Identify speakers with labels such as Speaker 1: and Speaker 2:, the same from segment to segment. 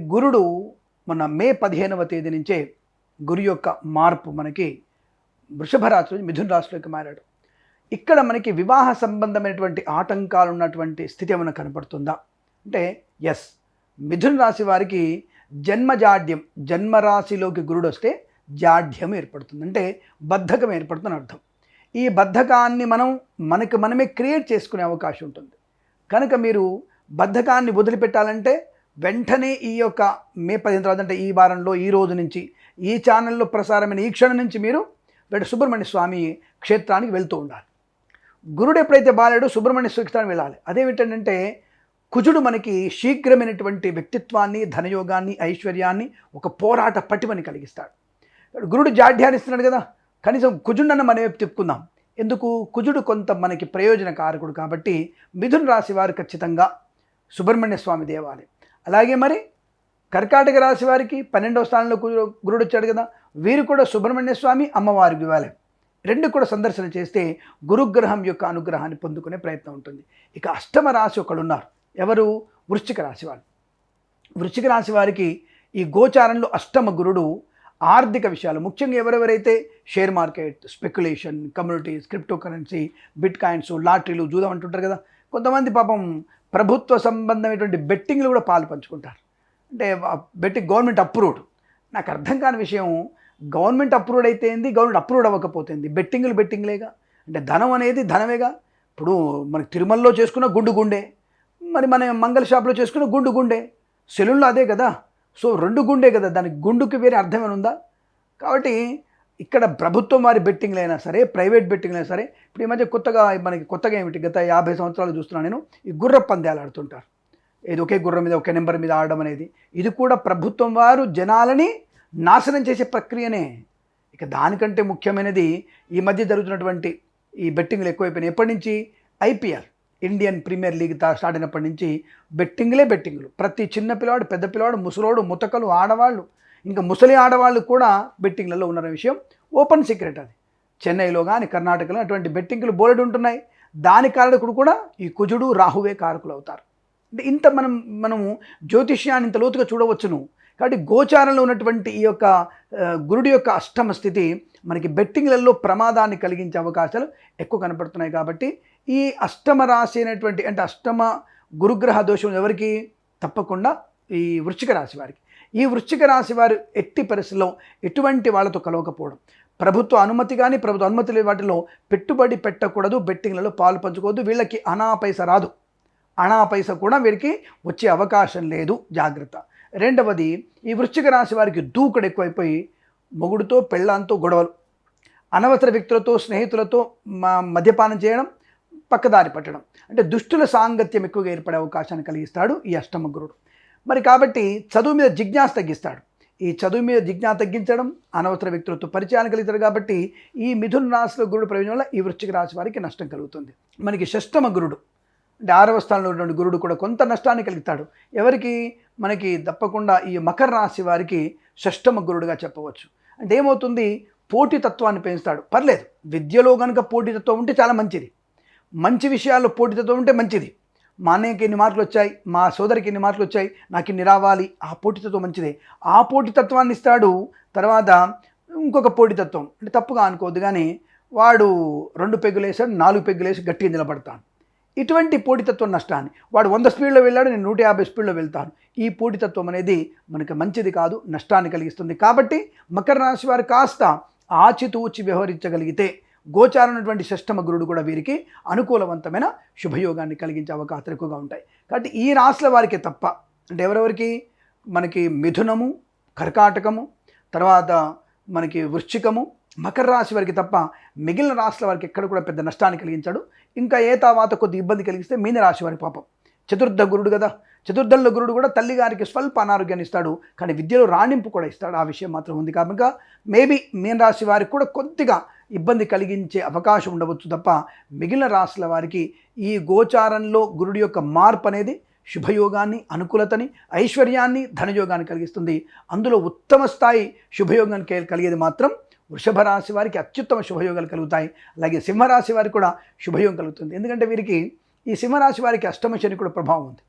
Speaker 1: గురుడు మన మే పదిహేనవ తేదీ నుంచే గురు యొక్క మార్పు మనకి వృషభ రాశి మిథున రాశిలోకి మారాడు. ఇక్కడ మనకి వివాహ సంబంధమైనటువంటి ఆటంకాలు ఉన్నటువంటి స్థితి ఏమైనా కనపడుతుందా? అంటే ఎస్ మిథున రాశి వారికి జన్మజాడ్యం జన్మరాశిలోకి గురుడు వస్తే జాడ్యం ఏర్పడుతుంది. అంటే బద్ధకం ఏర్పడుతుందని అర్థం. ఈ బద్ధకాన్ని మనం మనకు మనమే క్రియేట్ చేసుకునే అవకాశం ఉంటుంది. కనుక మీరు బద్ధకాన్ని వదిలిపెట్టాలంటే వెంటనే ఈ యొక్క మే పదిహేను తర్వాత అంటే ఈ వారంలో ఈ రోజు నుంచి ఈ ఛానల్లో ప్రసారమైన ఈ క్షణం నుంచి మీరు వెంట సుబ్రహ్మణ్య స్వామి క్షేత్రానికి వెళ్తూ ఉండాలి. గురుడు ఎప్పుడైతే బాలాడో సుబ్రహ్మణ్య క్షేత్రానికి వెళ్ళాలి. అదేమిటంటే కుజుడు మనకి శీఘ్రమైనటువంటి వ్యక్తిత్వాన్ని ధనయోగాన్ని ఐశ్వర్యాన్ని ఒక పోరాట పటిమని కలిగిస్తాడు. గురుడు జాడ్యాన్ని ఇస్తున్నాడు కదా కనీసం కుజుడన్న మనమే తిప్పుకుందాం. ఎందుకు? కుజుడు కొంత మనకి ప్రయోజనకారకుడు కాబట్టి మిథున రాశి వారు ఖచ్చితంగా సుబ్రహ్మణ్య స్వామి దేవాలయం. అలాగే మరి కర్కాటక రాశి వారికి పన్నెండవ స్థానంలో గురుడు వచ్చాడు కదా వీరు కూడా సుబ్రహ్మణ్య స్వామి అమ్మవారి ఇవ్వాలి రెండు కూడా సందర్శన చేస్తే గురుగ్రహం యొక్క అనుగ్రహాన్ని పొందుకునే ప్రయత్నం ఉంటుంది. ఇక అష్టమ రాశి ఒకడు ఉన్నారు ఎవరు? వృశ్చిక రాశి వారు వృశ్చిక రాశి వారికి ఈ గోచారంలో అష్టమ గురుడు ఆర్థిక విషయాలు ముఖ్యంగా ఎవరెవరైతే share market speculation communities crypto currency bit coins లాటరీలు జూదం అంటుంటారు కదా కొంతమంది పాపం ప్రభుత్వ సంబంధమైనటువంటి బెట్టింగ్లు కూడా పాలు పంచుకుంటారు. అంటే బెట్టింగ్ గవర్నమెంట్ అప్రూవ్డ్. నాకు అర్థం కాని విషయం గవర్నమెంట్ అప్రూవ్డ్ అయితే ఏంది? గవర్నమెంట్ అప్రూవ్డ్ అవ్వకపోతుంది? బెట్టింగ్లు బెట్టింగ్లేగా? అంటే ధనం అనేది ధనమేగా? ఇప్పుడు మనకి తిరుమలలో చేసుకున్న గుండు గుండే. మరి మన మంగళ షాప్లో చేసుకున్న గుండు గుండే. సెలూన్లో అదే కదా? సో రెండు గుండే కదా? దానికి గుండుకి వేరే అర్థమేమైనా ఉందా? కాబట్టి ఇక్కడ ప్రభుత్వం వారి బెట్టింగ్లు అయినా సరే ప్రైవేట్ బెట్టింగ్లు అయినా సరే ఇప్పుడు ఈ మధ్య కొత్తగా మనకి కొత్తగా ఏమిటి? గత యాభై సంవత్సరాలు చూస్తున్నాను నేను ఈ గుర్ర పందాలు ఆడుతుంటారు. ఏది ఒకే గుర్రం మీద ఒకే నెంబర్ మీద ఆడడం అనేది ఇది కూడా ప్రభుత్వం వారు జనాలని నాశనం చేసే ప్రక్రియనే. ఇక దానికంటే ముఖ్యమైనది ఈ మధ్య జరుగుతున్నటువంటి ఈ బెట్టింగ్లు ఎక్కువైపోయినాయి. ఎప్పటి నుంచి? IPL Indian premier league start అయినప్పటి నుంచి బెట్టింగ్లే బెట్టింగ్లు ప్రతి చిన్న పిల్లవాడు పెద్ద పిల్లవాడు ముసలోడు ముతకలు ఆడవాళ్ళు ఇంకా ముసలి ఆడవాళ్ళు కూడా బెట్టింగ్లలో ఉన్న విషయం ఓపెన్ సీక్రెట్ అది. చెన్నైలో కానీ కర్ణాటకలో అటువంటి బెట్టింగ్లు బోలెడు ఉంటున్నాయి. దాని కారకుడు కూడా ఈ కుజుడు రాహువే కారకులు అవుతారు. అంటే ఇంత మనం మనము జ్యోతిష్యాన్ని ఇంత లోతుగా చూడవచ్చును. కాబట్టి గోచారంలో ఉన్నటువంటి ఈ యొక్క గురుడి యొక్క అష్టమ స్థితి మనకి బెట్టింగ్లలో ప్రమాదాన్ని కలిగించే అవకాశాలు ఎక్కువ కనపడుతున్నాయి కాబట్టి ఈ అష్టమ రాశి అయినటువంటి అంటే అష్టమ గురుగ్రహ దోషం ఎవరికి? తప్పకుండా ఈ వృశ్చిక రాశి వారికి. ఈ వృశ్చిక రాశి వారు ఎట్టి పరిస్థితుల్లో ఎటువంటి వాళ్ళతో కలవకపోవడం. ప్రభుత్వ అనుమతి కానీ ప్రభుత్వ అనుమతి లేని వాటిలో పెట్టుబడి పెట్టకూడదు బెట్టింగ్లలో పాలు పంచుకోవద్దు వీళ్ళకి అనా పైస రాదు. అనా పైస కూడా వీరికి వచ్చే అవకాశం లేదు. జాగ్రత్త. రెండవది ఈ వృశ్చిక రాశి వారికి దూకుడు ఎక్కువైపోయి మొగుడుతో పెళ్ళాంతో గొడవలు. అనవసర వ్యక్తులతో స్నేహితులతో మ- మద్యపానం చేయడం పక్కదారి పట్టడం. అంటే దుష్టుల సాంగత్యం ఎక్కువగా ఏర్పడే అవకాశాన్ని కలిగిస్తాడు ఈ అష్టమగురుడు మరి కాబట్టి చదువు మీద జిజ్ఞాస తగ్గిస్తాడు. ఈ చదువు మీద జిజ్ఞాస తగ్గించడం అనవసర వ్యక్తులతో పరిచయాన్ని కలుగుతాడు కాబట్టి ఈ మిథున రాశిలో గురుడు ప్రయోజనం వల్ల ఈ వృశ్చిక రాశి వారికి నష్టం కలుగుతుంది. మనకి షష్టమ గురుడు అంటే ఆరవ స్థానంలో ఉన్నటువంటి గురుడు కూడా కొంత నష్టాన్ని కలుగుతాడు. ఎవరికి? మనకి తప్పకుండా ఈ మకర రాశి వారికి షష్టమ గురుడుగా చెప్పవచ్చు. అంటే ఏమవుతుంది? పోటీతత్వాన్ని పెంచుతాడు. పర్లేదు విద్యలో కనుక పోటీతత్వం ఉంటే చాలా మంచిది. మంచి విషయాల్లో పోటీతత్వం ఉంటే మంచిది. మా అన్నయ్యకి ఎన్ని మార్కులు వచ్చాయి? మా సోదరికి ఎన్ని మార్కులు వచ్చాయి? నాకు ఇన్ని రావాలి. ఆ పోటీతత్వం మంచిదే. ఆ పోటీతత్వాన్ని ఇస్తాడు. తర్వాత ఇంకొక పోటీతత్వం. అంటే తప్పుగా అనుకోవద్దు కానీ వాడు రెండు పెగ్గులు వేసాడు నాలుగు పెగ్గులు వేసి గట్టిగా నిలబడతాను ఇటువంటి పోటీతత్వం నష్టాన్ని. వాడు వంద స్పీడ్లో వెళ్ళాడు నేను నూట యాభై స్పీడ్లో వెళ్తాను. ఈ పోటీతత్వం అనేది మనకి మంచిది కాదు నష్టాన్ని కలిగిస్తుంది. కాబట్టి మకర రాశి వారు కాస్త ఆచితూచి వ్యవహరించగలిగితే గోచారమైనటువంటి ఉన్నటువంటి షష్టమ గురుడు కూడా వీరికి అనుకూలవంతమైన శుభయోగాన్ని కలిగించే అవకాశాలు ఎక్కువగా ఉంటాయి. కాబట్టి ఈ రాశుల వారికి తప్ప అంటే ఎవరెవరికి? మనకి మిథునము కర్కాటకము తర్వాత మనకి వృశ్చికము మకర రాశి వారికి తప్ప మిగిలిన రాశుల వారికి ఎక్కడ కూడా పెద్ద నష్టాన్ని కలిగించాడు. ఇంకా ఏ తర్వాత కొద్ది ఇబ్బంది కలిగిస్తే మీన రాశి వారి పాపం. చతుర్థ గురుడు కదా. చతుర్థంలో గురుడు కూడా తల్లి గారికి స్వల్ప అనారోగ్యాన్ని ఇస్తాడు. కానీ విద్యలో రాణింపు కూడా ఇస్తాడు. ఆ విషయం మాత్రం ఉంది. కనుక మేబీ మీన రాశి వారికి కూడా కొద్దిగా ఇబ్బంది కలిగించే అవకాశం ఉండవచ్చు తప్ప మిగిలిన రాశుల వారికి ఈ గోచారంలో గురుడి యొక్క మార్పు అనేది శుభయోగాన్ని అనుకూలతని ఐశ్వర్యాన్ని ధనయోగాన్ని కలిగిస్తుంది. అందులో ఉత్తమ స్థాయి శుభయోగాన్ని కలిగేది మాత్రం వృషభ రాశి వారికి అత్యుత్తమ శుభయోగాలు కలుగుతాయి. అలాగే సింహరాశి వారికి కూడా శుభయోగం కలుగుతుంది. ఎందుకంటే వీరికి ఈ సింహరాశి వారికి అష్టమ శని కూడా ప్రభావం ఉంది.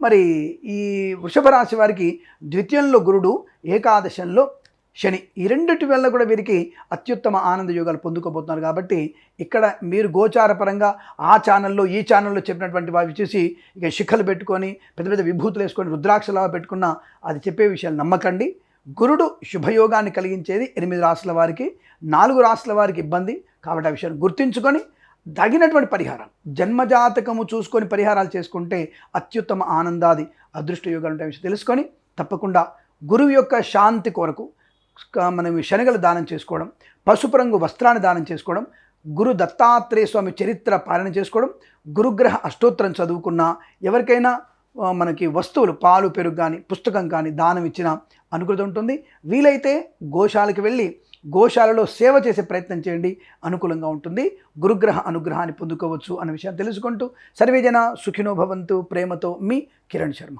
Speaker 1: మరి ఈ వృషభ రాశి వారికి ద్వితీయంలో గురుడు ఏకాదశంలో శని ఈ రెండిటి వల్ల కూడా వీరికి అత్యుత్తమ ఆనంద యోగాలు పొందుకోబోతున్నారు కాబట్టి ఇక్కడ మీరు గోచారపరంగా ఆ ఛానల్లో ఈ ఛానల్లో చెప్పినటువంటి వావి చూసి ఇక శిఖలు పెట్టుకొని పెద్ద పెద్ద విభూతులు వేసుకొని రుద్రాక్షలా పెట్టుకున్న అది చెప్పే విషయాలు నమ్మకండి. గురుడు శుభయోగాన్ని కలిగించేది ఎనిమిది రాసుల వారికి నాలుగు రాసుల వారికి ఇబ్బంది. కాబట్టి ఆ విషయాన్ని గుర్తించుకొని తగినటువంటి పరిహారం జన్మజాతకము చూసుకొని పరిహారాలు చేసుకుంటే అత్యుత్తమ ఆనందాది అదృష్ట యోగాలు ఉంటాయి విషయం తెలుసుకొని తప్పకుండా గురువు యొక్క శాంతి కొరకు మనం శనగలు దానం చేసుకోవడం పసుపు రంగు వస్త్రాన్ని దానం చేసుకోవడం గురు దత్తాత్రేయ స్వామి చరిత్ర పాలన చేసుకోవడం గురుగ్రహ అష్టోత్తరం చదువుకున్న ఎవరికైనా మనకి వస్తువులు పాలు పెరుగు కానీ పుస్తకం కానీ దానం ఇచ్చిన అనుకూలత ఉంటుంది. వీలైతే గోశాలకు వెళ్ళి గోశాలలో సేవ చేసే ప్రయత్నం చేయండి. అనుకూలంగా ఉంటుంది. గురుగ్రహ అనుగ్రహాన్ని పొందుకోవచ్చు అన్న విషయాన్ని తెలుసుకుంటూ. సర్వేజన సుఖినో భవంతు. ప్రేమతో మీ కిరణ్ శర్మ.